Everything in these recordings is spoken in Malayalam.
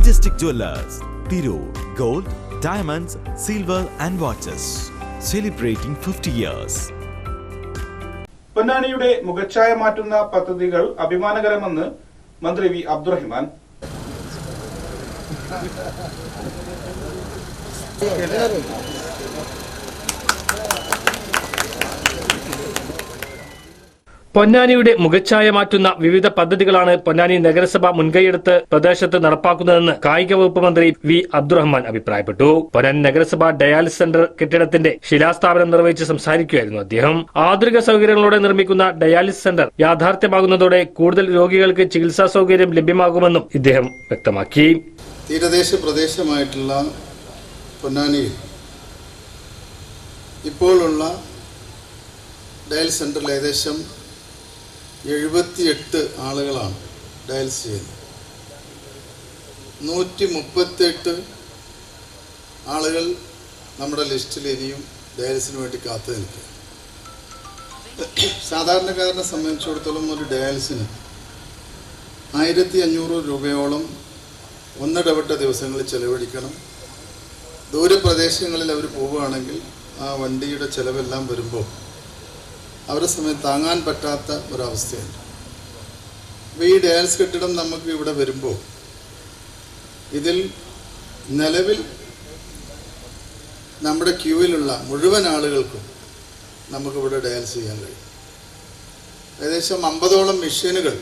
Majestic Jewelers, Thiru, Gold, Diamonds, Silver and Watches. Celebrating 50 years. പൊന്നാനിയുടെ മുഖച്ഛായ മാറ്റുന്ന പദ്ധതികൾ അഭിമാനകരമെന്ന് മന്ത്രി വി അബ്ദുറഹിമാൻ പൊന്നാനിയുടെ മുഖച്ഛായ മാറ്റുന്ന വിവിധ പദ്ധതികളാണ് പൊന്നാനി നഗരസഭ മുൻകൈയെടുത്ത് പ്രദേശത്ത് നടപ്പാക്കുന്നതെന്ന് കായിക വകുപ്പ് മന്ത്രി വി അബ്ദുറഹ്മാൻ അഭിപ്രായപ്പെട്ടു. പൊന്നാനി നഗരസഭ ഡയാലിസ് സെന്റർ കെട്ടിടത്തിന്റെ ശിലാസ്ഥാപനം നിർവഹിച്ച് സംസാരിക്കുകയായിരുന്നു അദ്ദേഹം. ആധുനിക സൗകര്യങ്ങളോടെ നിർമ്മിക്കുന്ന ഡയാലിസ് സെന്റർ യാഥാർത്ഥ്യമാകുന്നതോടെ കൂടുതൽ രോഗികൾക്ക് ചികിത്സാ സൗകര്യം ലഭ്യമാകുമെന്നും ഇദ്ദേഹം വ്യക്തമാക്കി. തീരദേശ പ്രദേശമായിട്ടുള്ള പൊന്നാനി ഇപ്പോഴുള്ള ഡയൽ സെന്ററിൽ ഏകദേശം എഴുപത്തിയെട്ട് ആളുകളാണ് ഡയൽസ് ചെയ്യുന്നത്. നൂറ്റി മുപ്പത്തെട്ട് ആളുകൾ നമ്മുടെ ലിസ്റ്റിൽ ഇനിയും ഡയാലിസിന് വേണ്ടി കാത്തു നിൽക്കുക. സാധാരണക്കാരനെ സംബന്ധിച്ചിടത്തോളം ഒരു ഡയാലിസിന് ആയിരത്തി അഞ്ഞൂറ് രൂപയോളം ഒന്നിടവിട്ട ദിവസങ്ങളിൽ ചെലവഴിക്കണം. ദൂരപ്രദേശങ്ങളിൽ അവർ പോവുകയാണെങ്കിൽ ആ വണ്ടിയുടെ ചിലവെല്ലാം വരുമ്പോൾ അവരെ സമയം താങ്ങാൻ പറ്റാത്ത ഒരവസ്ഥയുണ്ട്. അപ്പോൾ ഈ ഡയാലിസ് കെട്ടിടം നമുക്ക് ഇവിടെ വരുമ്പോൾ ഇതിൽ നിലവിൽ നമ്മുടെ ക്യൂവിലുള്ള മുഴുവൻ ആളുകൾക്കും നമുക്കിവിടെ ഡയാലിസ് ചെയ്യാൻ കഴിയും. ഏകദേശം അമ്പതോളം മെഷീനുകൾ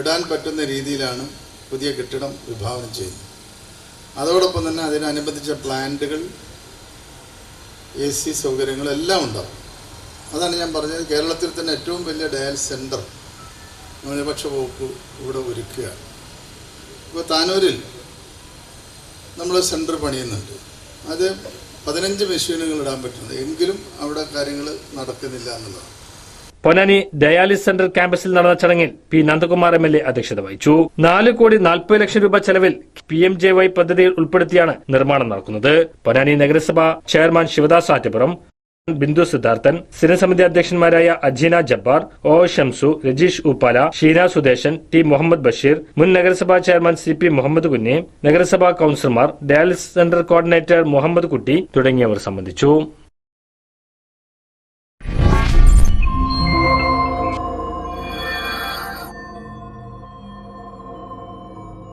ഇടാൻ പറ്റുന്ന രീതിയിലാണ് പുതിയ കെട്ടിടം വിഭാവനം ചെയ്യുന്നത്. അതോടൊപ്പം തന്നെ അതിനനുബന്ധിച്ച പ്ലാന്റുകൾ എ സി സൗകര്യങ്ങളെല്ലാം ഉണ്ടാവും. അതാണ് ഞാൻ പറഞ്ഞത്. കേരളത്തിൽ തന്നെ ഏറ്റവും വലിയ ഡയൽ സെന്റർ ന്യൂനപക്ഷ വകുപ്പ് ഇവിടെ ഒരുക്കുകയാണ്. ഇപ്പോൾ താനൂരിൽ നമ്മൾ സെന്റർ പണിയുന്നുണ്ട്. അത് പതിനഞ്ച് മെഷീനുകൾ ഇടാൻ പറ്റുന്നത് എങ്കിലും അവിടെ കാര്യങ്ങൾ നടക്കുന്നില്ല എന്നുള്ളതാണ്. പൊന്നാനി ഡയാലിസ് സെന്റർ ക്യാമ്പസിൽ നടന്ന ചടങ്ങിൽ P Nandakumar M L A അധ്യക്ഷത വഹിച്ചു. നാല് കോടി നാൽപ്പത് ലക്ഷം രൂപ ചെലവിൽ പി എം ജെ വൈ പദ്ധതിയിൽ ഉൾപ്പെടുത്തിയാണ് നിർമ്മാണം നടക്കുന്നത്. പൊന്നാനി നഗരസഭ ചെയർമാൻ ശിവദാസ് ആറ്റുപുറം ബിന്ദു സിദ്ധാർത്ഥൻ സ്ഥിരസമിതി അധ്യക്ഷന്മാരായ അജീന ജബ്ബാർ ഒ ഷംസു രജീഷ് ഉപ്പാല ഷീന സുദേശൻ ടി മുഹമ്മദ് ബഷീർ മുൻ നഗരസഭാ chairman C P Muhammad Kunhi നഗരസഭാ കൌൺസിലർമാർ dialysis centre coordinator Muhammad Kutty തുടങ്ങിയവർ സംബന്ധിച്ചു.